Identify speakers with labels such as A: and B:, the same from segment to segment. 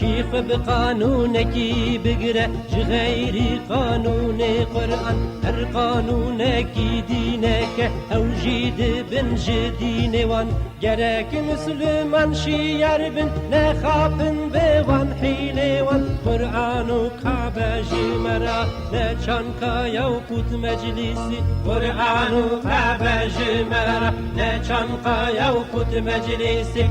A: كيف بقانونك بقرأ غير قانون قرآن؟ هر قانونك دينك أو جيد بن جدين وان؟ جرك مسلمان شي يربن نخاف بوان حيلي وان؟ قرآن وكعبة جمرا لا يو كت مجلسي قرآن وكعبة جمرا لا يو كت مجلسي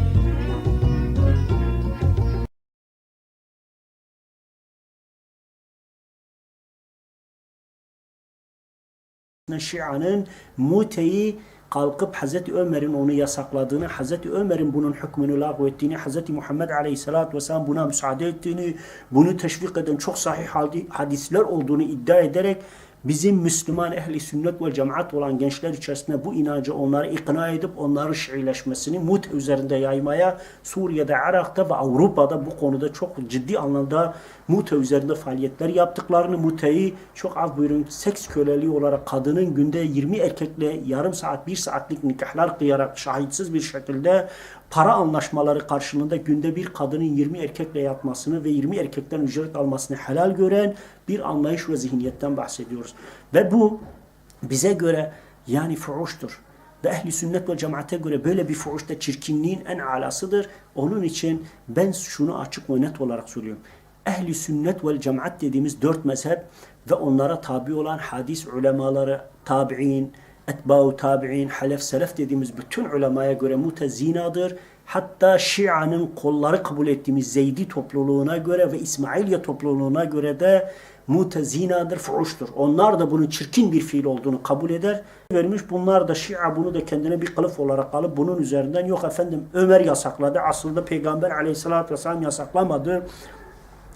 B: Şia'nın muteyi kalkıp Hazreti Ömer'in onu yasakladığını, Hazreti Ömer'in bunun hükmünü lağv ettiğini, Hazreti Muhammed Aleyhisselatü Vesselam buna müsaade ettiğini, bunu teşvik eden çok sahih hadi- hadisler olduğunu iddia ederek bizim Müslüman ehli sünnet ve cemaat olan gençler içerisinde bu inancı onları ikna edip onları Şiileşmesini mut üzerinde yaymaya Suriye'de, Irak'ta ve Avrupa'da bu konuda çok ciddi anlamda mute üzerinde faaliyetler yaptıklarını, muteyi çok az buyurun seks köleliği olarak kadının günde 20 erkekle yarım saat, bir saatlik nikahlar kıyarak şahitsiz bir şekilde para anlaşmaları karşılığında günde bir kadının 20 erkekle yatmasını ve 20 erkekten ücret almasını helal gören bir anlayış ve zihniyetten bahsediyoruz. Ve bu bize göre yani fuhuştur. Ve ehli sünnet ve cemaate göre böyle bir fuhuş da çirkinliğin en alasıdır. Onun için ben şunu açık ve net olarak söylüyorum. Ehli sünnet ve cemaat dediğimiz dört mezhep ve onlara tabi olan hadis ulemaları, tabi'in, etba'u tabi'in, halef, selef dediğimiz bütün ulemaya göre mutezinadır. Hatta Şia'nın kolları kabul ettiğimiz Zeydi topluluğuna göre ve İsmailiye topluluğuna göre de mutezinadır, fuhuştur. Onlar da bunun çirkin bir fiil olduğunu kabul eder. Vermiş bunlar da Şia bunu da kendine bir kılıf olarak alıp bunun üzerinden yok efendim Ömer yasakladı. Aslında Peygamber aleyhissalatü vesselam yasaklamadı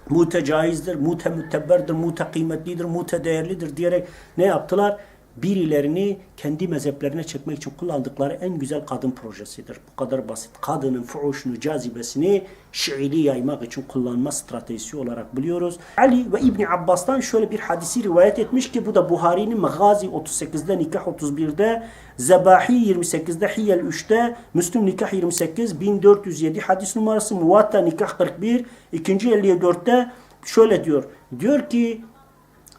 B: mute caizdir, mute mütebberdir, mute kıymetlidir, mute değerlidir diyerek ne yaptılar? Birilerini kendi mezheplerine çekmek için kullandıkları en güzel kadın projesidir. Bu kadar basit. Kadının fuhuşunu, cazibesini Şiili yaymak için kullanma stratejisi olarak biliyoruz. Ali ve İbni Abbas'tan şöyle bir hadisi rivayet etmiş ki bu da Buhari'nin Magazi 38'de, Nikah 31'de, Zebahi 28'de, Hiyel 3'te, Müslüm Nikah 28, 1407 hadis numarası, Muvatta Nikah 41, 2. 54'te şöyle diyor. Diyor ki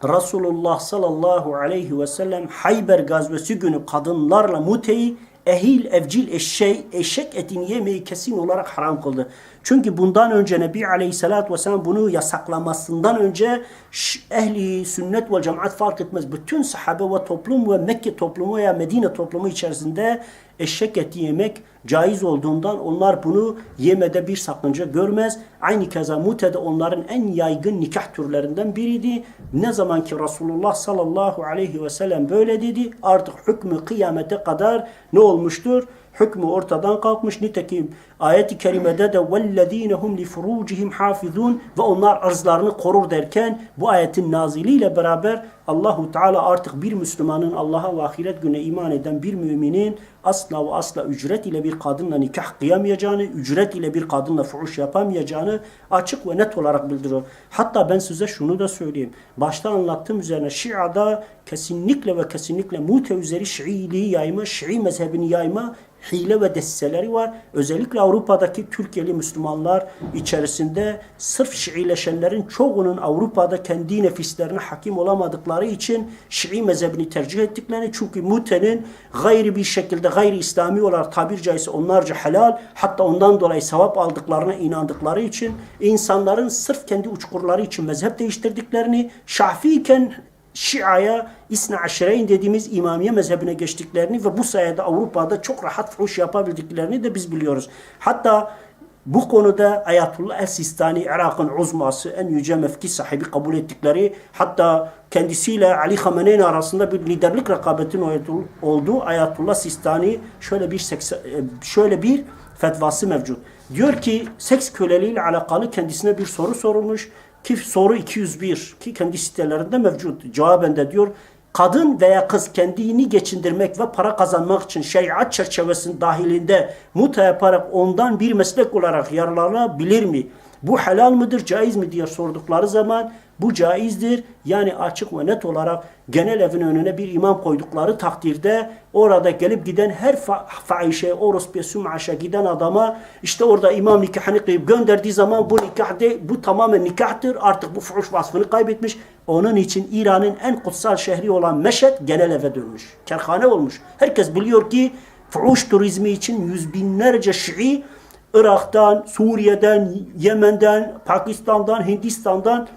B: Resulullah sallallahu aleyhi ve sellem Hayber gazvesi günü kadınlarla muteyi ehil evcil eşeği, eşek etini yemeyi kesin olarak haram kıldı. Çünkü bundan önce Nebi Aleyhisselatü Vesselam bunu yasaklamasından önce ehli sünnet ve cemaat fark etmez. Bütün sahabe ve toplum ve Mekke toplumu veya Medine toplumu içerisinde eşek eti yemek caiz olduğundan onlar bunu yemede bir sakınca görmez. Aynı keza mutede onların en yaygın nikah türlerinden biriydi. Ne zaman ki Resulullah sallallahu aleyhi ve sellem böyle dedi artık hükmü kıyamete kadar ne olmuştur? Hükmü ortadan kalkmış. Nitekim ayet-i kerimede de وَالَّذ۪ينَ هُمْ لِفُرُوجِهِمْ حَافِظُونَ ve onlar arzlarını korur derken bu ayetin naziliyle beraber Allahu Teala artık bir Müslümanın Allah'a ve ahiret güne iman eden bir müminin asla ve asla ücret ile bir kadınla nikah kıyamayacağını, ücret ile bir kadınla fuhuş yapamayacağını açık ve net olarak bildiriyor. Hatta ben size şunu da söyleyeyim. Başta anlattığım üzerine Şia'da kesinlikle ve kesinlikle mute üzeri Şiiliği yayma, Şii mezhebini yayma hile ve desiseleri var. Özellikle Avrupa'daki Türkiye'li Müslümanlar içerisinde sırf Şiileşenlerin çoğunun Avrupa'da kendi nefislerine hakim olamadıkları için Şii mezhebini tercih ettiklerini çünkü mutenin gayri bir şekilde gayri İslami olarak tabir caizse onlarca helal hatta ondan dolayı sevap aldıklarına inandıkları için insanların sırf kendi uçkurları için mezhep değiştirdiklerini Şafii iken Şia'ya İsna Aşireyn dediğimiz İmamiye mezhebine geçtiklerini ve bu sayede Avrupa'da çok rahat fuhuş yapabildiklerini de biz biliyoruz. Hatta bu konuda Ayatullah El-Sistani Irak'ın uzması en yüce mevki sahibi kabul ettikleri hatta kendisiyle Ali Khamenei arasında bir liderlik rekabetin olduğu Ayatullah Sistani şöyle bir sekse- şöyle bir fetvası mevcut. Diyor ki seks köleliğiyle alakalı kendisine bir soru sorulmuş ki soru 201 ki kendi sitelerinde mevcut. Cevaben de diyor kadın veya kız kendini geçindirmek ve para kazanmak için şeriat çerçevesinin dahilinde muta yaparak ondan bir meslek olarak yararlanabilir mi? Bu helal mıdır, caiz mi diye sordukları zaman Bu caizdir. Yani açık ve net olarak genel evin önüne bir imam koydukları takdirde orada gelip giden her fa fahişe, orospuya, sümaşa giden adama işte orada imam nikahını kıyıp gönderdiği zaman bu nikah de, bu tamamen nikahtır. Artık bu fuhuş vasfını kaybetmiş. Onun için İran'ın en kutsal şehri olan Meşet genel eve dönmüş. Kerhane olmuş. Herkes biliyor ki fuhuş turizmi için yüz binlerce Şii Irak'tan, Suriye'den, Yemen'den, Pakistan'dan, Hindistan'dan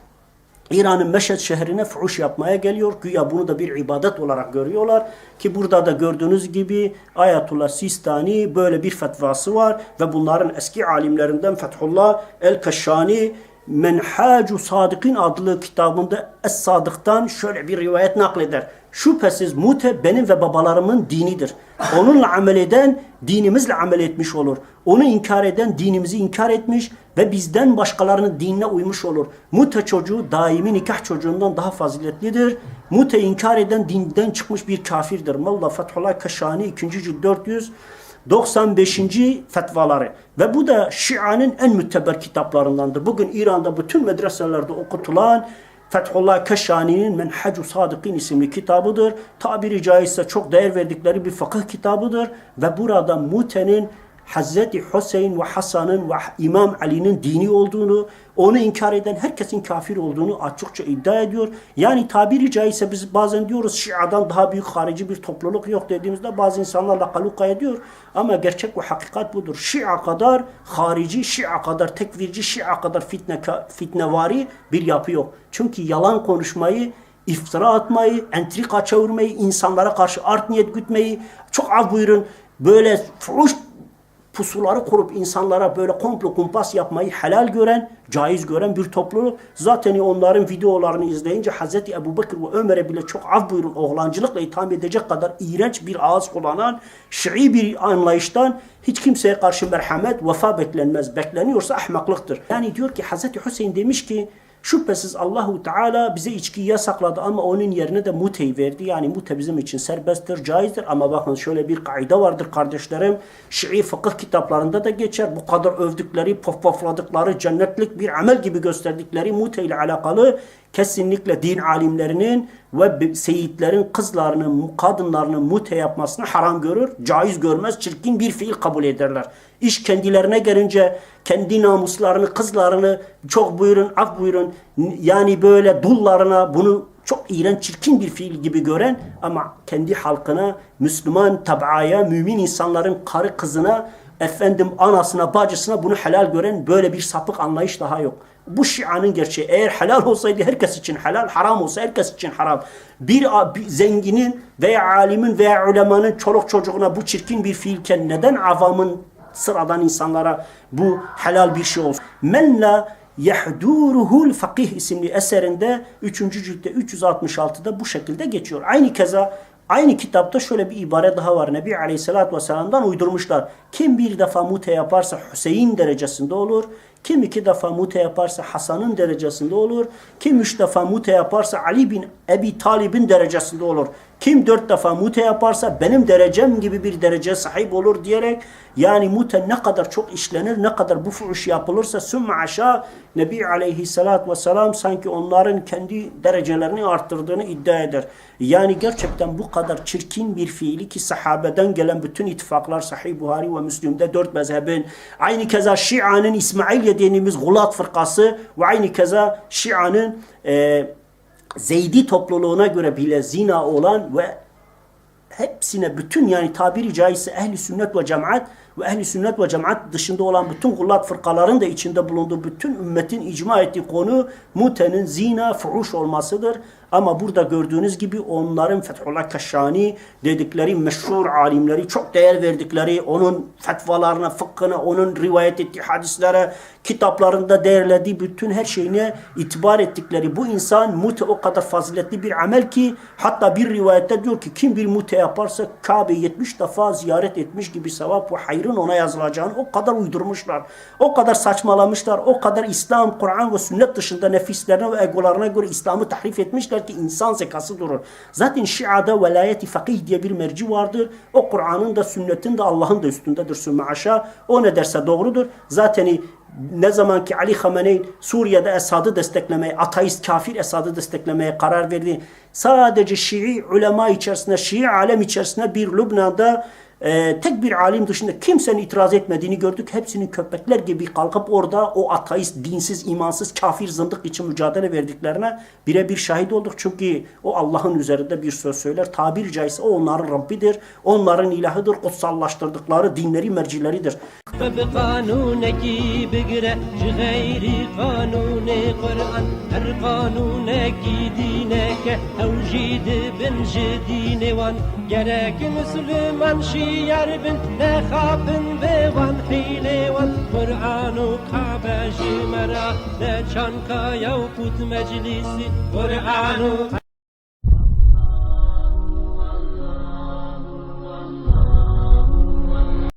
B: İran'ın Meşed şehrine fuhuş yapmaya geliyor. Güya bunu da bir ibadet olarak görüyorlar. Ki burada da gördüğünüz gibi Ayetullah Sistani böyle bir fetvası var. Ve bunların eski alimlerinden Fethullah El-Keşşani Menhacu Sadık'ın adlı kitabında Es-Sadık'tan şöyle bir rivayet nakleder. Şüphesiz mute benim ve babalarımın dinidir. Onunla amel eden dinimizle amel etmiş olur. Onu inkar eden dinimizi inkar etmiş ve bizden başkalarının dinine uymuş olur. Mute çocuğu daimi nikah çocuğundan daha faziletlidir. Mute inkar eden dinden çıkmış bir kafirdir. Molla Fethullah Keşani 2. cilt 495. fetvaları. Ve bu da Şia'nın en müteber kitaplarındandır. Bugün İran'da bütün medreselerde okutulan Fethullah Keşani'nin Menhacu Sadık'in isimli kitabıdır. Tabiri caizse çok değer verdikleri bir fıkıh kitabıdır. Ve burada Mute'nin Hazreti Hüseyin ve Hasan'ın ve İmam Ali'nin dini olduğunu, onu inkar eden herkesin kafir olduğunu açıkça iddia ediyor. Yani tabiri caizse biz bazen diyoruz Şia'dan daha büyük harici bir topluluk yok dediğimizde bazı insanlarla kaluka ediyor. Ama gerçek ve hakikat budur. Şia kadar harici, Şia kadar tekvirci, Şia kadar fitne, fitnevari bir yapı yok. Çünkü yalan konuşmayı iftira atmayı, entrika çevirmeyi, insanlara karşı art niyet gütmeyi, çok az buyurun böyle fuhuş pusuları kurup insanlara böyle komplo kumpas yapmayı helal gören, caiz gören bir topluluk. Zaten onların videolarını izleyince Hz. Ebu Bekir ve Ömer'e bile çok af buyurun oğlancılıkla itham edecek kadar iğrenç bir ağız kullanan Şii bir anlayıştan hiç kimseye karşı merhamet, vefa beklenmez. Bekleniyorsa ahmaklıktır. Yani diyor ki Hz. Hüseyin demiş ki Şüphesiz Allahu Teala bize içkiyi yasakladı ama onun yerine de muteyi verdi. Yani mute bizim için serbesttir, caizdir ama bakın şöyle bir kaide vardır kardeşlerim. Şii fıkıh kitaplarında da geçer. Bu kadar övdükleri, pofpofladıkları, cennetlik bir amel gibi gösterdikleri mute ile alakalı kesinlikle din alimlerinin ve seyitlerin kızlarının, kadınlarının mute yapmasını haram görür, caiz görmez, çirkin bir fiil kabul ederler. İş kendilerine gelince kendi namuslarını, kızlarını çok buyurun, af buyurun yani böyle dullarına bunu çok iğrenç, çirkin bir fiil gibi gören ama kendi halkına, Müslüman tabaya, mümin insanların karı kızına, efendim anasına, bacısına bunu helal gören böyle bir sapık anlayış daha yok. Bu şianın gerçeği. Eğer helal olsaydı herkes için helal, haram olsa herkes için haram. Bir, bir zenginin veya alimin veya ulemanın çoluk çocuğuna bu çirkin bir fiilken neden avamın sıradan insanlara bu helal bir şey olsun? Men la Yehduruhul Fakih isimli eserinde 3. ciltte 366'da bu şekilde geçiyor. Aynı keza Aynı kitapta şöyle bir ibare daha var. Nebi Aleyhisselatü Vesselam'dan uydurmuşlar. Kim bir defa mute yaparsa Hüseyin derecesinde olur. Kim iki defa mute yaparsa Hasan'ın derecesinde olur. Kim üç defa mute yaparsa Ali bin Ebi Talib'in derecesinde olur. Kim dört defa mute yaparsa benim derecem gibi bir derece sahip olur diyerek yani mute ne kadar çok işlenir, ne kadar bu fuhuş yapılırsa sümme aşağı Nebi aleyhissalatü vesselam sanki onların kendi derecelerini arttırdığını iddia eder. Yani gerçekten bu kadar çirkin bir fiili ki sahabeden gelen bütün ittifaklar Sahih Buhari ve Müslim'de dört mezhebin aynı keza Şia'nın İsmail dediğimiz Gulat fırkası ve aynı keza Şia'nın e, Zeydi topluluğuna göre bile zina olan ve hepsine bütün yani tabiri caizse ehli sünnet ve cemaat ve ehli sünnet ve cemaat dışında olan bütün kullat fırkaların da içinde bulunduğu bütün ümmetin icma ettiği konu mutenin zina, fuhuş olmasıdır. Ama burada gördüğünüz gibi onların Fethullah Keşşani dedikleri meşhur alimleri çok değer verdikleri onun fetvalarına, fıkhına, onun rivayet ettiği hadislere, kitaplarında değerlediği bütün her şeyine itibar ettikleri bu insan mute o kadar faziletli bir amel ki hatta bir rivayette diyor ki kim bir mute yaparsa Kabe 70 defa ziyaret etmiş gibi sevap ve hayrın ona yazılacağını o kadar uydurmuşlar. O kadar saçmalamışlar. O kadar İslam, Kur'an ve sünnet dışında nefislerine ve egolarına göre İslam'ı tahrif etmişler ki insan zekası durur. Zaten Şia'da velayeti fakih diye bir merci vardır. O Kur'an'ın da sünnetin de Allah'ın da üstündedir sümme aşağı. O ne derse doğrudur. Zaten ne zaman ki Ali Khamenei Suriye'de Esad'ı desteklemeye, ateist kafir Esad'ı desteklemeye karar verdi. Sadece Şii ulema içerisinde, Şii alem içerisinde bir Lübnan'da e, tek bir alim dışında kimsenin itiraz etmediğini gördük. Hepsinin köpekler gibi kalkıp orada o ateist, dinsiz, imansız, kafir, zındık için mücadele verdiklerine birebir şahit olduk. Çünkü o Allah'ın üzerinde bir söz söyler. Tabiri caizse o onların Rabbidir, onların ilahıdır, kutsallaştırdıkları dinleri, mercileridir.
A: بقانونکی بگره چه قانون قرآن. هر قانونکی دینه که أو جید بن جدینه وان. گره که مسلمان شیار بن بوان به وان حیله وان قرآن و کعبه جمرا نه چانکا یو پود قرآن و